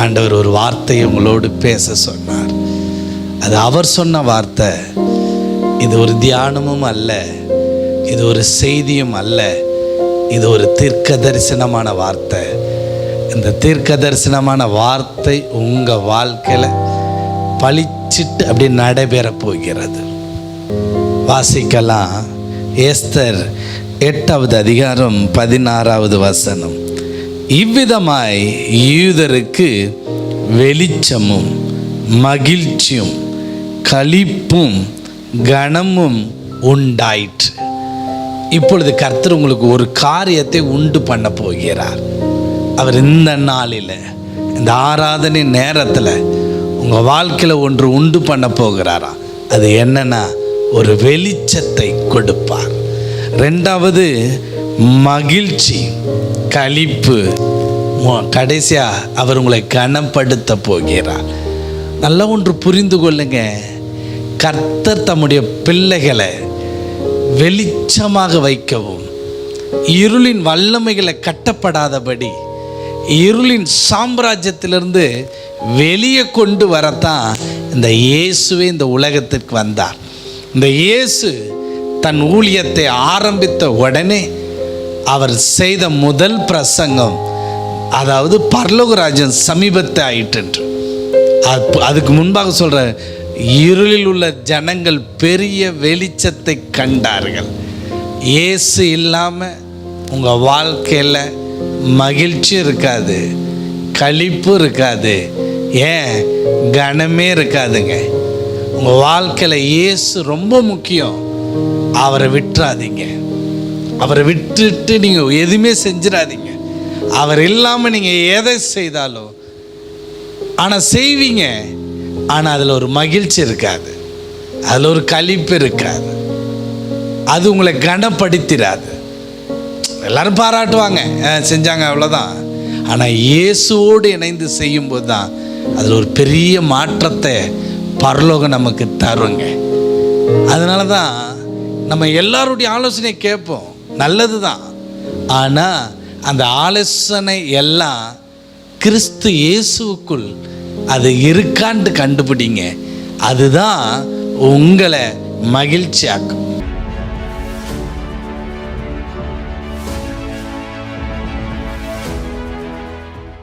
ஆண்டவர் ஒரு வார்த்தையை உங்களோடு பேச சொன்னார். அது அவர் சொன்ன வார்த்தை. இது ஒரு தியானமும் அல்ல. இது ஒரு செய்தியும் அல்ல. இது ஒரு தீர்க்க தரிசனமான வார்த்தை. இந்த தீர்க்க தரிசனமான வார்த்தை உங்கள் வாழ்க்கையில் பளிச்சிட்டு அப்படி நடைபெற போகிறது. வாசிக்கலாம். ஏஸ்தர் எட்டாவது அதிகாரம் பதினாறாவது வசனம். இவ்விதமாய் யூதருக்கு வெளிச்சமும் மகிழ்ச்சியும் களிப்பும் கனமும் உண்டாயிற்று. இப்பொழுது கர்த்தர் உங்களுக்கு ஒரு காரியத்தை உண்டு பண்ண போகிறார். அவர் இந்த நாளில் இந்த ஆராதனை நேரத்தில் உங்கள் வாழ்க்கையில் ஒன்று உண்டு பண்ண போகிறாரா? அது என்னன்னா ஒரு வெளிச்சத்தை கொடுப்பார். ரெண்டாவது மகிழ்ச்சி களிப்பு கடைசியாக அவர் உங்களை கனப்படுத்த போகிறார். நல்ல ஒன்று புரிந்து கொள்ளுங்க. கர்த்தர் தம்முடைய பிள்ளைகளை வெளிச்சமாக வைக்கவும். இருளின் வல்லமைகளை கட்டப்படாதபடி இருளின் சாம்ராஜ்யத்திலிருந்து வெளியே கொண்டு வரத்தான் இந்த இயேசுவே இந்த உலகத்திற்கு வந்தார். இந்த இயேசு தன் ஊழியத்தை ஆரம்பித்த உடனே அவர் செய்த முதல் பிரசங்கம் அதாவது பர்லோகராஜன் சமீபத்தை ஆயிற்று அது- அதுக்கு முன்பாக சொல்கிற இருளில் உள்ள ஜனங்கள் பெரிய வெளிச்சத்தை கண்டார்கள். இயேசு இல்லாமல் உங்கள் வாழ்க்கையில் மகிழ்ச்சி இருக்காது களிப்பு இருக்காது ஏன்? கனமே இருக்காதுங்க. உங்கள் வாழ்க்கையில் இயேசு ரொம்ப முக்கியம். அவரை விட்டுறாதீங்க. அவரை விட்டுட்டு நீங்கள் எதுவுமே செஞ்சிடாதீங்க. அவர் இல்லாமல் நீங்கள் எதை செய்தாலும் ஆனால் செய்வீங்க. ஆனால் அதில் ஒரு மகிழ்ச்சி இருக்காது. அதில் ஒரு கழிப்பு இருக்காது. அது உங்களை கனப்படுத்திடாது. எல்லாரும் பாராட்டுவாங்க. செஞ்சாங்க அவ்வளோதான் ஆனால் இயேசுவோடு இணைந்து செய்யும்போது தான் அதில் ஒரு பெரிய மாற்றத்தை பரலோகம் நமக்கு தருங்க. அதனால தான் நம்ம எல்லாருடைய ஆலோசனையை கேட்போம். நல்லது தான் ஆனால் அந்த ஆலோசனை எல்லாம் கிறிஸ்து இயேசுவுக்குள் அது இருக்கான்ட்டு கண்டுபிடிங்க. அதுதான் உங்களை மகிழ்ச்சியாக்கும்.